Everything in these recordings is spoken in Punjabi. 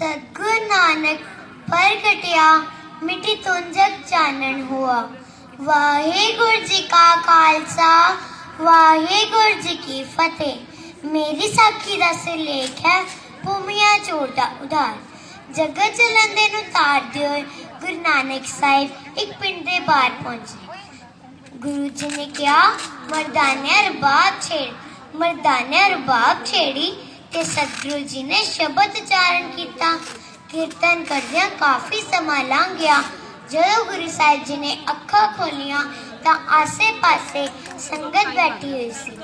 ਸਤਿਗੁਰ ਨਾਨਕ ਪ੍ਰਗਟਿਆ ਮਿਟੀ ਤੋਂ ਚਾਨਣ ਹੋਆ। ਵਾਹਿਗੁਰੂ ਜੀ ਕਾ ਖਾਲਸਾ, ਵਾਹਿਗੁਰੂ ਜੀ ਕੀ ਫਤਿਹ। ਮੇਰੀ ਸਾਖੀ ਦਾ ਸਿਰਲੇਖ ਹੈ, ਭੂਮੀਆਂ ਚੋਟਾ ਦਾ ਉਧਾਰ। ਜਗਤ ਜਲੰਦੇ ਨੂੰ ਤਾਰਦੇ ਹੋਏ ਗੁਰੂ ਨਾਨਕ ਸਾਹਿਬ ਇੱਕ ਪਿੰਡ ਦੇ ਬਾਹਰ ਪਹੁੰਚੇ। ਗੁਰੂ ਜੀ ਨੇ ਕਿਹਾ, ਮਰਦਾਨਿਆ ਰਬਾਬ ਛੇੜ, ਮਰਦਾਨਿਆ ਰਬਾਬ ਛੇੜੀ ਤੇ ਸਤਿਗੁਰੂ ਜੀ ਨੇ ਸ਼ਬਦ ਉਚਾਰਨ ਕੀਤਾ, ਕੀਰਤਨ ਕਰਦਿਆਂ ਕਾਫੀ ਸਮਾਂ ਲੰਘ ਗਿਆ ਜਦੋਂ ਗੁਰੂ ਸਾਹਿਬ ਜੀ ਨੇ ਅੱਖਾਂ ਖੋਲੀਆਂ, ਤਾਂ ਆਸੇ-ਪਾਸੇ ਸੰਗਤ ਬੈਠੀ ਹੋਈ ਸੀ।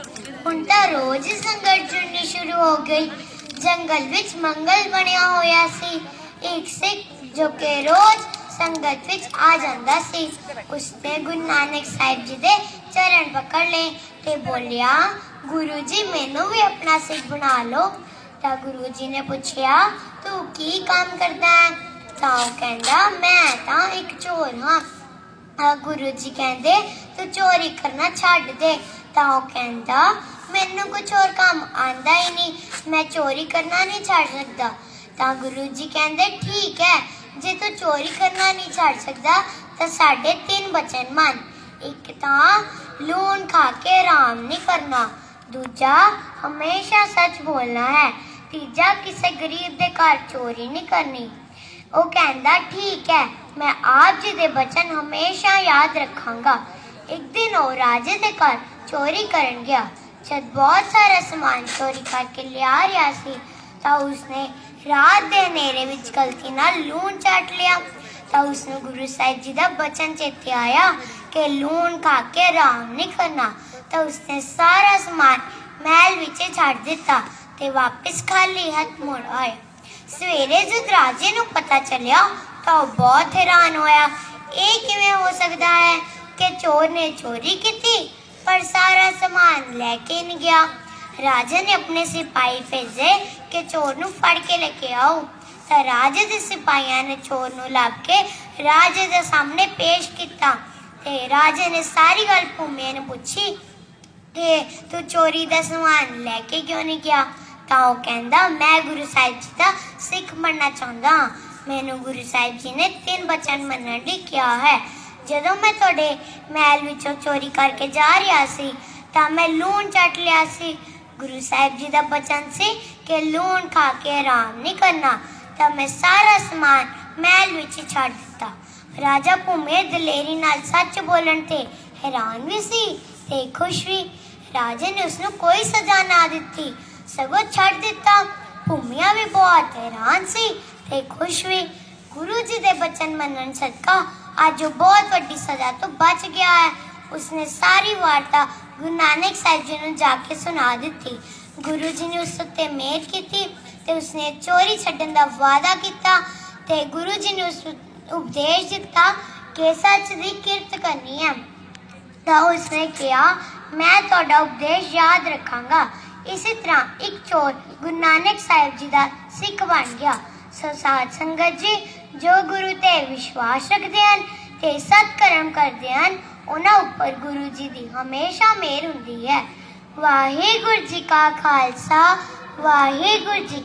ਹੁਣ ਤਾਂ ਰੋਜ਼ ਸੰਗਤ ਜੁੜਨੀ ਸ਼ੁਰੂ ਹੋ ਗਈ। ਜੰਗਲ ਵਿੱਚ ਮੰਗਲ ਬਣਿਆ ਹੋਇਆ ਸੀ। ਇੱਕ ਸਿੱਖ ਜੋ ਕਿ ਰੋਜ਼ ਸੰਗਤ ਵਿੱਚ ਆ ਜਾਂਦਾ ਸੀ ਉਸਨੇ ਗੁਰੂ ਨਾਨਕ ਸਾਹਿਬ ਜੀ ਦੇ ਚਰਨ ਪਕੜ ਲਏ ਤੇ ਬੋਲਿਆ, ਗੁਰੂ ਜੀ, ਮੈਨੂੰ ਵੀ ਆਪਣਾ ਸਿੱਖ ਬਣਾ ਲਓ। ਤਾਂ ਗੁਰੂ ਜੀ ਨੇ ਪੁੱਛਿਆ, ਤੂੰ ਕੀ ਕੰਮ ਕਰਦਾ ਹੈ? ਤਾਂ ਉਹ ਕਹਿੰਦਾ, ਮੈਂ ਤਾਂ ਇੱਕ ਚੋਰ ਹਾਂ। ਤਾਂ ਗੁਰੂ ਜੀ ਕਹਿੰਦੇ, ਤੂੰ ਚੋਰੀ ਕਰਨਾ ਛੱਡ ਦੇ। ਤਾਂ ਉਹ ਕਹਿੰਦਾ, ਮੈਨੂੰ ਕੁਝ ਹੋਰ ਕੰਮ ਆਂਦਾ ਹੀ ਨਹੀਂ। ਮੈਂ ਚੋਰੀ ਕਰਨਾ ਨਹੀਂ ਛੱਡ ਸਕਦਾ। ਤਾਂ ਗੁਰੂ ਜੀ ਕਹਿੰਦੇ, ਠੀਕ ਹੈ, ਜੇ ਤੂੰ ਚੋਰੀ ਕਰਨਾ ਨਹੀਂ ਛੱਡ ਸਕਦਾ, ਤਾਂ ਸਾਡੇ ਤਿੰਨ ਬਚਨ ਮੰਨ। ਇੱਕ ਤਾਂ ਲੂਣ ਖਾ ਕੇ ਆਰਾਮ ਨਹੀਂ ਕਰਨਾ। ਦੂਜਾ, ਹਮੇਸ਼ਾ ਸੱਚ ਬੋਲਣਾ ਹੈ। ਤੀਜਾ, ਕਿਸੇ ਗਰੀਬ ਦੇ ਘਰ ਚੋਰੀ ਨਹੀਂ ਕਰਨੀ। ਉਹ ਕਹਿੰਦਾ, ਠੀਕ ਹੈ, ਮੈਂ ਆਪ ਜੀ ਦੇ ਬਚਨ ਹਮੇਸ਼ਾ ਯਾਦ ਰੱਖਾਂਗਾ। ਇੱਕ ਦਿਨ ਉਹ ਰਾਜੇ ਦੇ ਘਰ ਚੋਰੀ ਕਰਨ ਗਿਆ। ਜਦ ਬਹੁਤ ਸਾਰਾ ਸਮਾਨ ਚੋਰੀ ਕਰਕੇ ਲਿਆ ਰਿਹਾ ਸੀ, ਤਾਂ ਉਸਨੇ ਰਾਤ ਦੇ ਹਨੇਰੇ ਵਿੱਚ ਗਲਤੀ ਨਾਲ ਲੂਣ ਚਾਟ ਲਿਆ। ਤਾਂ ਉਸਨੂੰ ਗੁਰੂ ਸਾਹਿਬ ਜੀ ਦਾ ਬਚਨ ਚੇਤੇ ਆਇਆ। ਕਿ ਲੂਣ ਖਾ ਕੇ ਆਰਾਮ ਨਹੀਂ ਕਰਨਾ, ਤਾਂ ਉਸਨੇ ਸਾਰਾ ਸਮਾਨ ਮਹਿਲ ਵਿੱਚ ਛੱਡ ਦਿੱਤਾ ਤੇ ਵਾਪਸ ਖਾਲੀ ਹੱਥ ਮੁੜ ਆਇਆ ਸਵੇਰੇ ਜਦ ਰਾਜੇ ਨੂੰ ਪਤਾ ਚੱਲਿਆ, ਤਾਂ ਉਹ ਬਹੁਤ ਹੈਰਾਨ ਹੋਇਆ। ਇਹ ਕਿਵੇਂ ਹੋ ਸਕਦਾ ਹੈ ਕਿ ਚੋਰ ਨੇ ਚੋਰੀ ਕੀਤੀ, ਪਰ ਸਾਰਾ ਸਮਾਨ ਲੈ ਕੇ ਨਹੀਂ ਗਿਆ? ਰਾਜੇ ਨੇ ਆਪਣੇ ਸਿਪਾਹੀ ਭੇਜੇ ਕਿ ਚੋਰ ਨੂੰ ਫੜ ਕੇ ਲੈ ਕੇ ਆਓ। ਤਾਂ ਰਾਜੇ ਦੇ ਸਿਪਾਹੀਆਂ ਨੇ ਚੋਰ ਨੂੰ ਲੱਭ ਕੇ ਰਾਜੇ ਦੇ ਸਾਹਮਣੇ ਪੇਸ਼ ਕੀਤਾ। ਤੇ ਰਾਜੇ ਨੇ ਸਾਰੀ ਗੱਲ ਭੂਮੀ ਨੂੰ ਪੁੱਛੀ ਕਿ ਤੂੰ ਚੋਰੀ ਦਾ ਸਮਾਨ ਲੈ ਕੇ ਕਿਉਂ ਨਹੀਂ ਗਿਆ? ਤਾਂ ਉਹ ਕਹਿੰਦਾ, ਮੈਂ ਗੁਰੂ ਸਾਹਿਬ ਜੀ ਦਾ ਸਿੱਖ ਬਣਨਾ ਚਾਹੁੰਦਾ ਹਾਂ। ਮੈਨੂੰ ਗੁਰੂ ਸਾਹਿਬ ਜੀ ਨੇ ਤਿੰਨ ਬਚਨ ਮੰਨਣ ਲਈ ਕਿਹਾ ਹੈ। ਜਦੋਂ ਮੈਂ ਤੁਹਾਡੇ ਮਹਿਲ ਵਿੱਚੋਂ ਚੋਰੀ ਕਰਕੇ ਜਾ ਰਿਹਾ ਸੀ, ਤਾਂ ਮੈਂ ਲੂਣ ਚੱਟ ਲਿਆ ਸੀ। ਗੁਰੂ ਸਾਹਿਬ ਜੀ ਦਾ ਬਚਨ ਸੀ ਕਿ ਲੂਣ ਖਾ ਕੇ ਆਰਾਮ ਨਹੀਂ ਕਰਨਾ। ਤਾਂ ਮੈਂ ਸਾਰਾ ਸਮਾਨ ਮਹਿਲ ਵਿੱਚ ਛੱਡ ਦਿੱਤਾ। ਰਾਜਾ ਭੂਮੇ ਦਲੇਰੀ ਨਾਲ ਸੱਚ ਬੋਲਣ ਤੇ ਹੈਰਾਨ ਵੀ ਸੀ ਤੇ ਖੁਸ਼ ਵੀ। ਰਾਜੇ ਨੇ ਉਸਨੂੰ ਕੋਈ ਸਜ਼ਾ ਨਾ ਦਿੱਤੀ, ਸਗੋਂ ਛੱਡ ਦਿੱਤਾ। ਭੂਮੀਆ ਵੀ ਬਹੁਤ ਹੈਰਾਨ ਸੀ ਤੇ ਖੁਸ਼ ਵੀ। ਗੁਰੂ ਜੀ ਦੇ ਬਚਨ ਮੰਨਣ ਸਦਕਾ ਅੱਜ ਉਹ ਬਹੁਤ ਵੱਡੀ ਸਜ਼ਾ ਤੋਂ ਬਚ ਗਿਆ ਹੈ। ਉਸਨੇ ਸਾਰੀ ਵਾਰਤਾ ਗੁਰੂ ਨਾਨਕ ਸਾਹਿਬ ਜੀ ਨੂੰ ਜਾ ਕੇ ਸੁਣਾ ਦਿੱਤੀ। ਗੁਰੂ ਜੀ ਨੇ ਉਸ ਉੱਤੇ ਮਿਹਰ ਕੀਤੀ ਤੇ ਉਸਨੇ ਚੋਰੀ ਛੱਡਣ ਦਾ ਵਾਅਦਾ ਕੀਤਾ ਤੇ ਗੁਰੂ ਜੀ ਨੇ ਉਸ ਉਪਦੇਸ਼ ਦਿੱਤਾ ਕਿ ਸੱਚ ਦੀ ਕਿਰਤ ਕਰਨੀ ਹੈ ਤਾਂ ਉਸਨੇ ਕਿਹਾ ਮੈਂ ਤੁਹਾਡਾ ਉਪਦੇਸ਼ ਯਾਦ ਰੱਖਾਂਗਾ ਇਸੇ ਤਰ੍ਹਾਂ ਇੱਕ ਚੋਰ ਗੁਰੂ ਨਾਨਕ ਸਾਹਿਬ ਜੀ ਦਾ ਸਿੱਖ ਬਣ ਗਿਆ ਸੋ ਸਾਧ ਸੰਗਤ ਜੀ ਜੋ ਗੁਰੂ ਤੇ ਵਿਸ਼ਵਾਸ ਰੱਖਦੇ ਹਨ ਤੇ ਸਤ ਕਰਮ ਕਰਦੇ ਹਨ ਉਹਨਾਂ ਉੱਪਰ ਗੁਰੂ ਜੀ ਦੀ ਹਮੇਸ਼ਾ ਮਿਹਰ ਹੁੰਦੀ ਹੈ ਵਾਹਿਗੁਰੂ ਜੀ ਕਾ ਖਾਲਸਾ ਵਾਹਿਗੁਰੂ ਜੀ ਕੀ